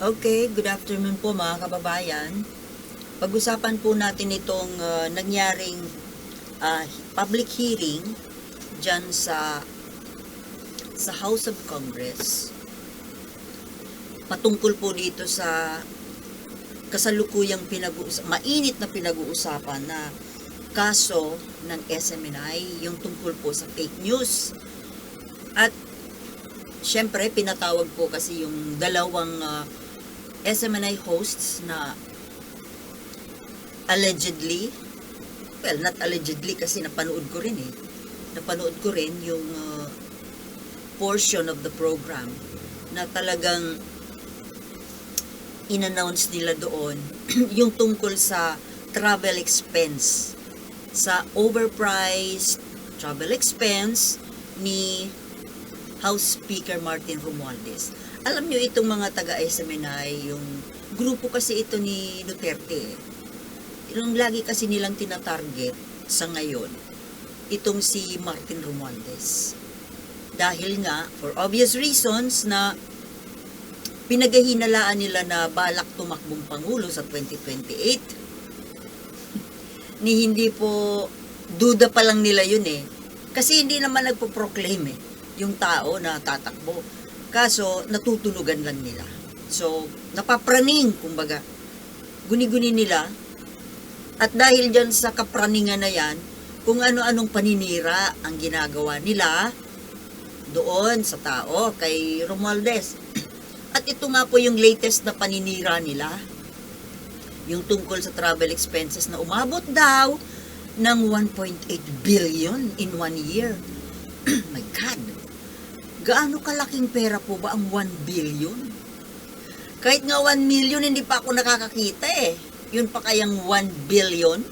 Okay, good afternoon po mga kababayan. Pag-usapan po natin itong uh, nangyaring uh, public hearing dyan sa sa House of Congress. Patungkol po dito sa kasalukuyang pinag-uusap, mainit na pinag-uusapan na kaso ng SMNI, yung tungkol po sa fake news. At syempre, pinatawag po kasi yung dalawang uh, SMNI hosts na allegedly, well, not allegedly kasi napanood ko rin eh. Napanood ko rin yung uh, portion of the program na talagang in-announce nila doon yung tungkol sa travel expense sa overpriced travel expense ni House Speaker Martin Romualdez. Alam nyo itong mga taga-SMNI, yung grupo kasi ito ni Duterte. Yung lagi kasi nilang tinatarget sa ngayon, itong si Martin Romualdez. Dahil nga, for obvious reasons na pinagahinalaan nila na balak tumakbong Pangulo sa 2028. Ni hindi po, duda pa lang nila yun eh. Kasi hindi naman nagpo-proclaim eh, yung tao na tatakbo. Kaso, natutunugan lang nila. So, napapraning, kumbaga. Guni-guni nila. At dahil dyan sa kapraningan na yan, kung ano-anong paninira ang ginagawa nila doon sa tao, kay Romualdez. At ito nga po yung latest na paninira nila. Yung tungkol sa travel expenses na umabot daw ng 1.8 billion in one year. My God! Gaano kalaking pera po ba ang 1 billion? Kahit nga 1 million, hindi pa ako nakakakita eh. Yun pa kayang 1 billion?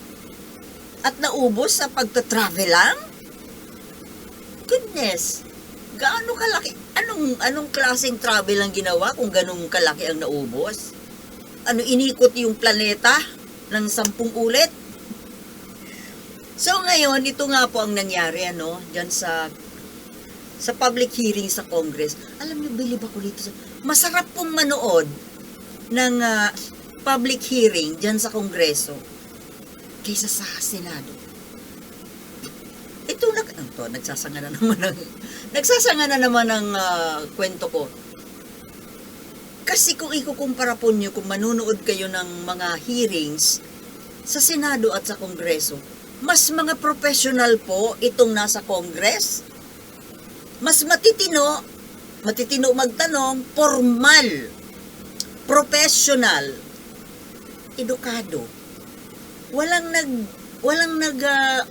At naubos sa pagta-travel lang? Goodness! Gaano kalaki? Anong, anong klaseng travel ang ginawa kung ganong kalaki ang naubos? Ano, inikot yung planeta ng sampung ulit? So ngayon, ito nga po ang nangyari, ano, dyan sa sa public hearing sa Congress. Alam niyo, bilib ako dito. Sa, masarap pong manood ng ah, public hearing dyan sa Kongreso kaysa sa Senado. Ito, nag, ito nagsasanga na naman ng, nagsasanga na naman ng ah, kwento ko. Kasi kung ikukumpara po nyo, kung manunood kayo ng mga hearings sa Senado at sa Kongreso, mas mga professional po itong nasa Congress mas matitino, matitino magtanong, formal, professional, edukado. Walang nag walang nag ah,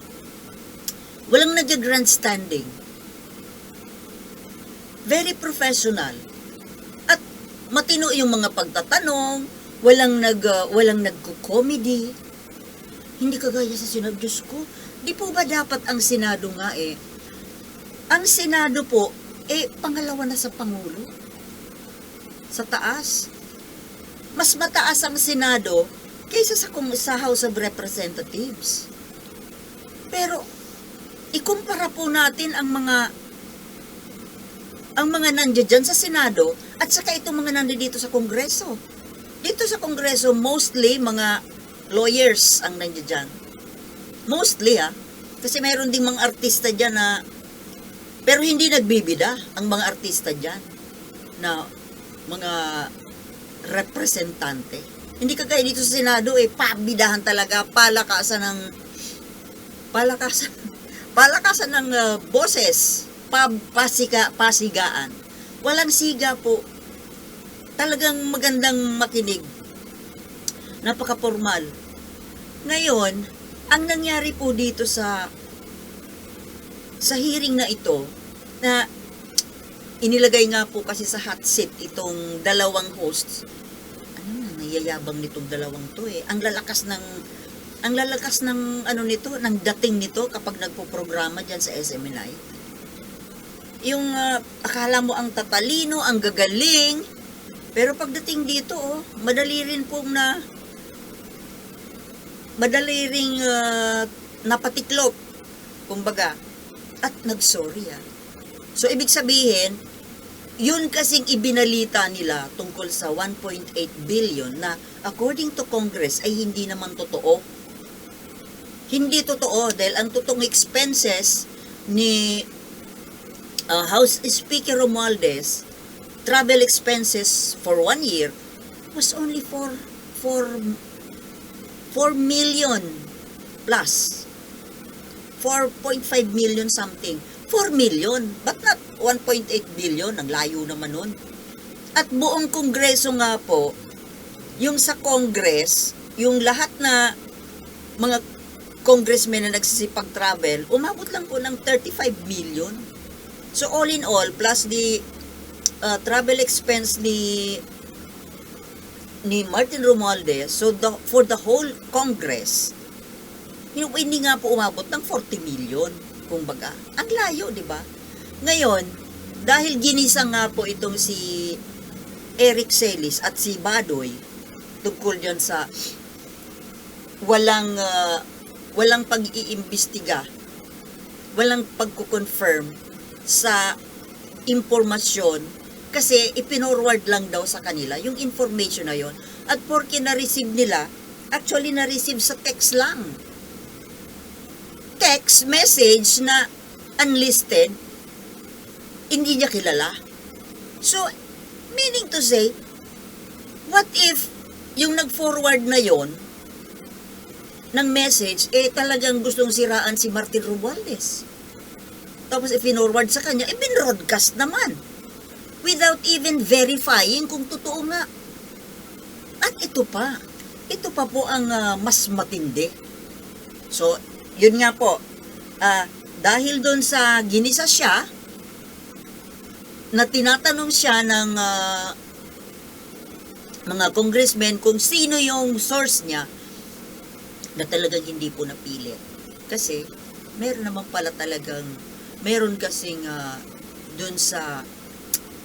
walang nag grandstanding. Very professional. At matino yung mga pagtatanong, walang nag ah, walang nagko-comedy. Hindi kagaya sa Senado, Diyos ko. Di po ba dapat ang Senado nga eh, ang Senado po, eh, pangalawa na sa Pangulo. Sa taas. Mas mataas ang Senado kaysa sa, sa House of Representatives. Pero, ikumpara po natin ang mga ang mga nandiyan sa Senado at saka itong mga nandiyan dito sa Kongreso. Dito sa Kongreso, mostly mga lawyers ang nandiyan. Mostly ah. Kasi mayroon ding mga artista dyan na pero hindi nagbibida ang mga artista dyan na mga representante. Hindi kagaya dito sa Senado eh, pabidahan talaga, palakasan ng palakasan palakasan ng uh, boses, pa, pasika, pasigaan. Walang siga po. Talagang magandang makinig. Napaka-formal. Ngayon, ang nangyari po dito sa sa hearing na ito, na inilagay nga po kasi sa hot seat itong dalawang hosts. Ano na, nayayabang nitong dalawang to eh. Ang lalakas ng ang lalakas ng ano nito, ng dating nito kapag nagpo-programa diyan sa SMNI. Yung ah, akala mo ang tatalino, ang gagaling, pero pagdating dito, oh, madali rin pong na madali ring ah, napatiklop. Kumbaga, at nagsorry ah. So, ibig sabihin, yun kasing ibinalita nila tungkol sa 1.8 billion na according to Congress ay hindi naman totoo. Hindi totoo dahil ang totoong expenses ni uh, House Speaker Romualdez, travel expenses for one year was only for for 4 million plus. 4.5 million something. 4 million, but not 1.8 billion, ang layo naman nun. At buong kongreso nga po, yung sa Congress, yung lahat na mga congressmen na nagsisipag-travel, umabot lang po ng 35 million. So all in all, plus the uh, travel expense ni ni Martin Romualdez, so the, for the whole Congress, yung hindi nga po umabot ng 40 million, kumbaga. Ang layo, di ba? Ngayon, dahil ginisa nga po itong si Eric Celis at si Badoy tungkol dyan sa walang ah, walang pag-iimbestiga, walang pagko-confirm sa impormasyon kasi ipinorward lang daw sa kanila yung information na yon at porke na-receive nila actually na-receive sa text lang text message na unlisted hindi niya kilala so meaning to say what if yung nag-forward na yon ng message eh talagang gustong siraan si Martin Romualdez tapos i-forward sa kanya, i-broadcast naman. Without even verifying kung totoo nga. At ito pa, ito pa po ang ah, mas matindi. So, yun nga po, ah, dahil doon sa ginisa siya, na tinatanong siya ng ah, mga congressmen kung sino yung source niya, na talagang hindi po napilit. Kasi, meron naman pala talagang meron kasing uh, dun sa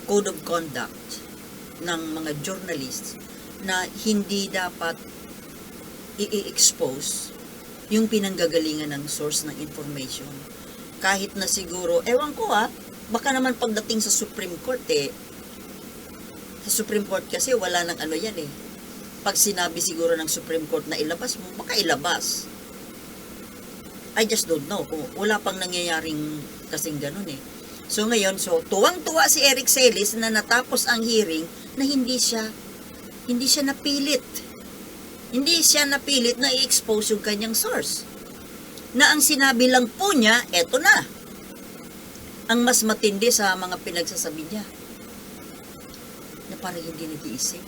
code of conduct ng mga journalists na hindi dapat i-expose yung pinanggagalingan ng source ng information. Kahit na siguro, ewan ko ah, baka naman pagdating sa Supreme Court eh, sa Supreme Court kasi wala nang ano yan eh. Pag sinabi siguro ng Supreme Court na ilabas mo, baka ilabas. I just don't know. Kung wala pang nangyayaring kasing ganun eh. So ngayon, so tuwang-tuwa si Eric Celis na natapos ang hearing na hindi siya hindi siya napilit. Hindi siya napilit na i-expose yung kanyang source. Na ang sinabi lang po niya, eto na. Ang mas matindi sa mga pinagsasabi niya. Na parang hindi nag-iisip.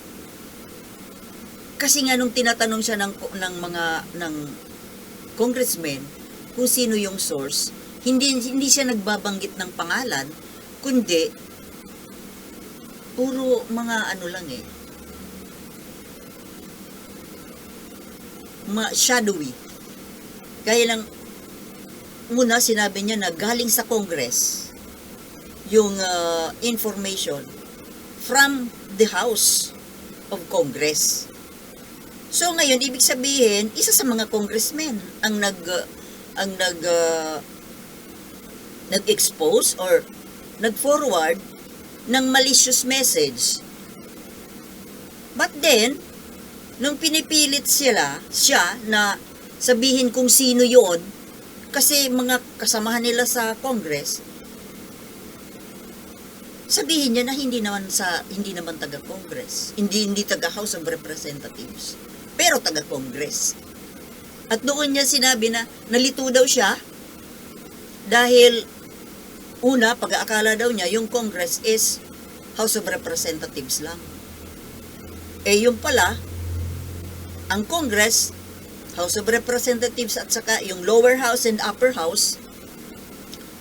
Kasi nga nung tinatanong siya ng, ng mga ng congressmen, kung sino yung source, hindi, hindi siya nagbabanggit ng pangalan, kundi puro mga ano lang eh, ma shadowy. Kaya lang, muna sinabi niya na galing sa Congress yung uh, information from the House of Congress. So ngayon, ibig sabihin, isa sa mga congressmen ang nag uh, ang nag uh, nag-expose or nag-forward ng malicious message. But then, nung pinipilit sila, siya na sabihin kung sino yon kasi mga kasamahan nila sa Congress, sabihin niya na hindi naman sa hindi naman taga Congress, hindi hindi taga House of Representatives, pero taga Congress. At doon niya sinabi na nalito daw siya dahil una, pag-aakala daw niya yung Congress is House of Representatives lang. Eh yung pala, ang Congress, House of Representatives at saka yung lower house and upper house,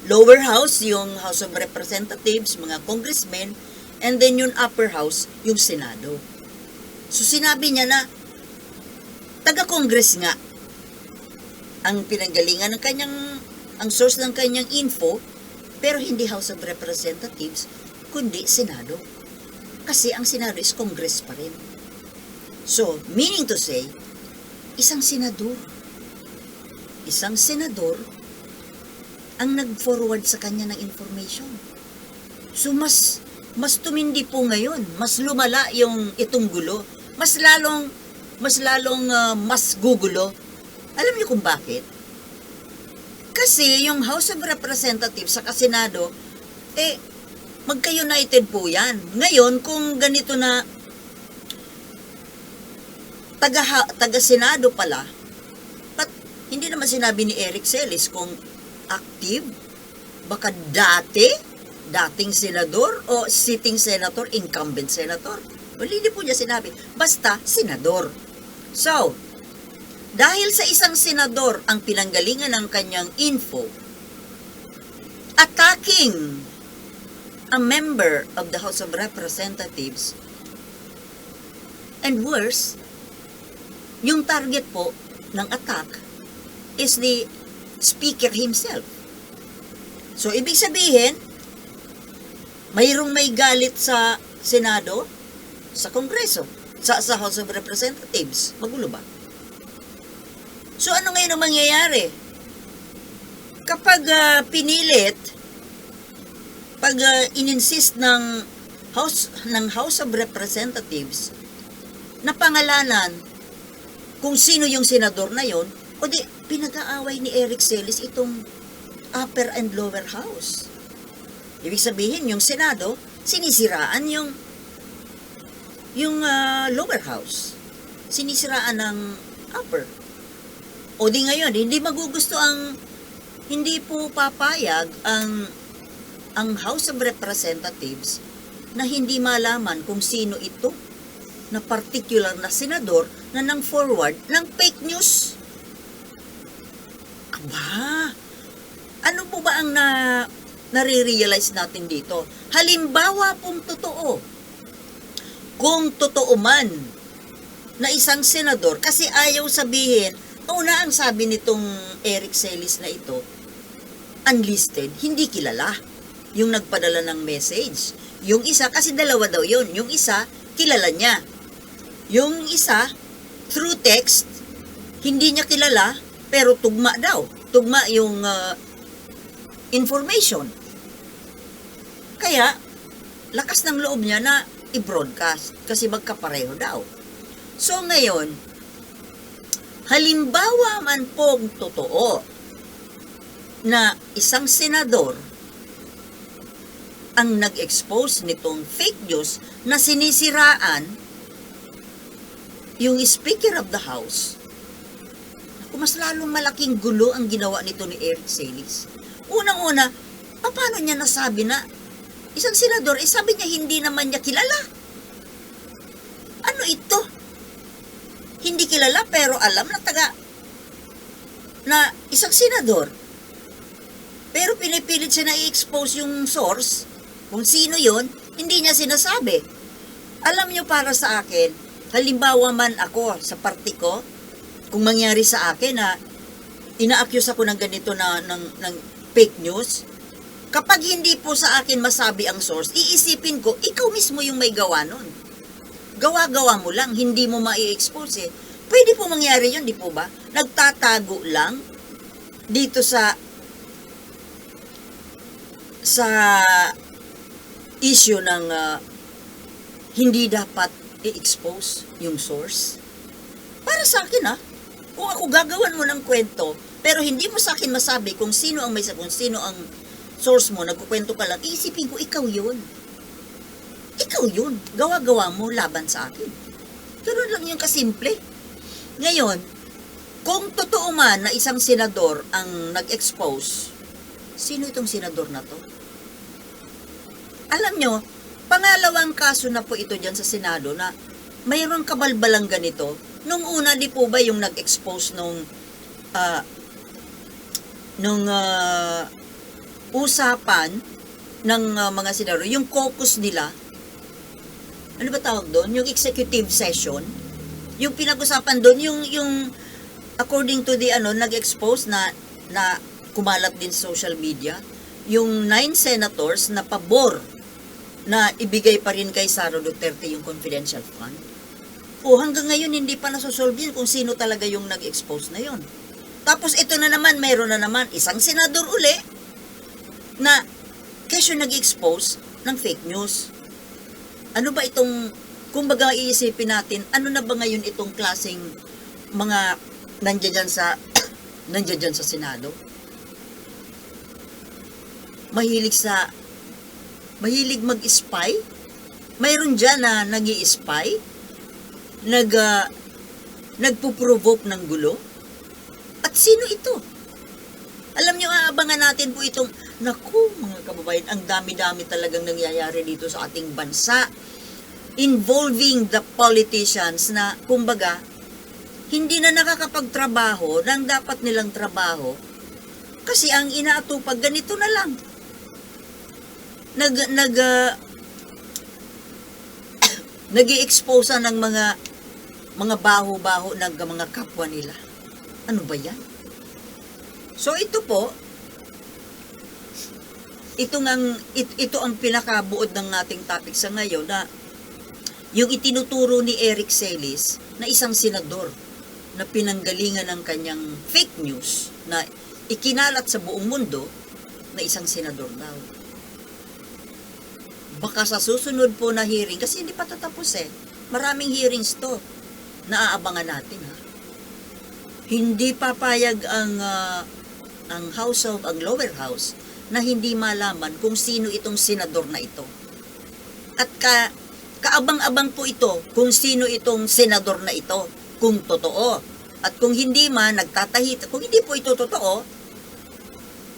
lower house yung House of Representatives, mga congressmen, and then yung upper house, yung Senado. So sinabi niya na, taga-congress nga, ang pinanggalingan ng kanyang, ang source ng kanyang info, pero hindi House of Representatives, kundi Senado. Kasi ang Senado is Congress pa rin. So, meaning to say, isang senador, isang senador ang nag-forward sa kanya ng information. So, mas mas tumindi po ngayon. Mas lumala yung itong gulo. Mas lalong, mas lalong ah, mas gugulo. Alam niyo kung bakit? Kasi yung House of Representatives sa Senado, eh, magka-united po yan. Ngayon, kung ganito na taga, taga Senado pala, pat, hindi naman sinabi ni Eric Celis kung active, baka dati, dating senador o sitting senator, incumbent senator. Well, hindi po niya sinabi. Basta, senador. So, dahil sa isang senador ang pinanggalingan ng kanyang info, attacking a member of the House of Representatives, and worse, yung target po ng attack is the speaker himself. So, ibig sabihin, mayroong may galit sa Senado, sa Kongreso, sa, sa House of Representatives. Magulo ba? So, ano ngayon ang mangyayari? Kapag ah, pinilit, pag ah, ininsist ng House, ng House of Representatives na pangalanan kung sino yung senador na yon, o di, pinag-aaway ni Eric Celis itong upper and lower house. Ibig sabihin, yung Senado, sinisiraan yung yung ah, lower house. Sinisiraan ng upper. O di ngayon, hindi magugusto ang hindi po papayag ang ang House of Representatives na hindi malaman kung sino ito na particular na senador na nang forward ng fake news. Aba, ano po ba ang na nare-realize natin dito? Halimbawa pong totoo, kung totoo man na isang senador, kasi ayaw sabihin, una ang sabi nitong Eric Celis na ito, unlisted, hindi kilala yung nagpadala ng message. Yung isa, kasi dalawa daw yun. Yung isa, kilala niya. Yung isa, through text, hindi niya kilala, pero tugma daw. Tugma yung uh, information. Kaya, lakas ng loob niya na i-broadcast kasi magkapareho daw. So ngayon, halimbawa man pong totoo na isang senador ang nag-expose nitong fake news na sinisiraan yung Speaker of the House, kung mas lalong malaking gulo ang ginawa nito ni Eric Celis. Unang-una, paano niya nasabi na isang senador, eh sabi niya hindi naman niya kilala. Ano ito? Hindi kilala pero alam na taga na isang senador. Pero pinipilit siya na i-expose yung source, kung sino yon hindi niya sinasabi. Alam niyo para sa akin, halimbawa man ako sa party ko, kung mangyari sa akin na ina-accuse ako ng ganito na ng, ng fake news, kapag hindi po sa akin masabi ang source, iisipin ko, ikaw mismo yung may gawa nun. Gawa-gawa mo lang, hindi mo mai-expose eh. Pwede po mangyari yun, di po ba? Nagtatago lang dito sa sa issue ng ah, hindi dapat i-expose yung source. Para sa akin ah, kung ako gagawan mo ng kwento, pero hindi mo sa akin masabi kung sino ang may kung sino ang source mo, nagkukwento ka lang, iisipin ko, ikaw yun. Ikaw yun. Gawa-gawa mo laban sa akin. Ganun lang yung kasimple. Ngayon, kung totoo man na isang senador ang nag-expose, sino itong senador na to? Alam nyo, pangalawang kaso na po ito dyan sa Senado na mayroong kabalbalang ganito. Nung una, di po ba yung nag-expose nung ah, nung ah, usapan ng ah, mga senador, yung caucus nila, ano ba tawag doon? Yung executive session, yung pinag-usapan doon, yung, yung according to the ano, nag-expose na, na kumalat din social media, yung nine senators na pabor na ibigay pa rin kay Sara Duterte yung confidential fund. O hanggang ngayon hindi pa nasosolve yun kung sino talaga yung nag-expose na yon. Tapos ito na naman, mayroon na naman isang senador uli na kesyo nag-expose ng fake news. ano ba itong, kumbaga iisipin natin, ano na ba ngayon itong klaseng mga nandiyan sa, nandiyan sa Senado? Mahilig sa, mahilig mag-spy? Mayroon dyan na nag spy Nag, ah, nagpo-provoke ng gulo? At sino ito? Alam nyo, aabangan natin po itong, naku, mga kababayan, ang dami-dami talagang nangyayari dito sa ating bansa involving the politicians na, kumbaga, hindi na nakakapagtrabaho ng dapat nilang trabaho kasi ang inaatupag ganito na lang. Nag, nag, uh, nag expose ng mga mga baho-baho ng mga kapwa nila. Ano ba yan? So ito po, ito ang it, ito ang pinakabuod ng ating topic sa ngayon na yung itinuturo ni Eric Celis na isang senador na pinanggalingan ng kanyang fake news na ikinalat sa buong mundo na isang senador daw. Baka sa susunod po na hearing, kasi hindi pa tatapos eh. Maraming hearings to na aabangan natin ha. Hindi papayag ang ah, ang House of ang lower house na hindi malaman kung sino itong senador na ito. At ka kaabang-abang po ito kung sino itong senador na ito, kung totoo. At kung hindi man, nagtatahit, kung hindi po ito totoo,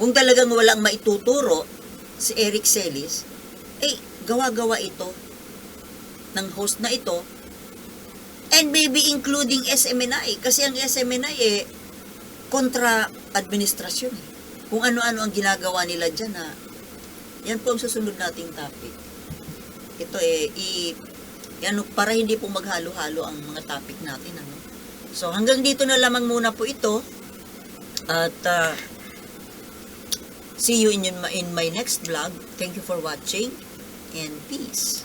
kung talagang walang maituturo si Eric Celis, eh, gawa-gawa ito ng host na ito and maybe including SMNI kasi ang SMNI eh kontra administrasyon eh. kung ano-ano ang ginagawa nila dyan na yan po ang susunod nating topic. Ito eh i yan, para hindi po maghalo-halo ang mga topic natin ano. So hanggang dito na lamang muna po ito. At ah, see you in, in my next vlog. Thank you for watching and peace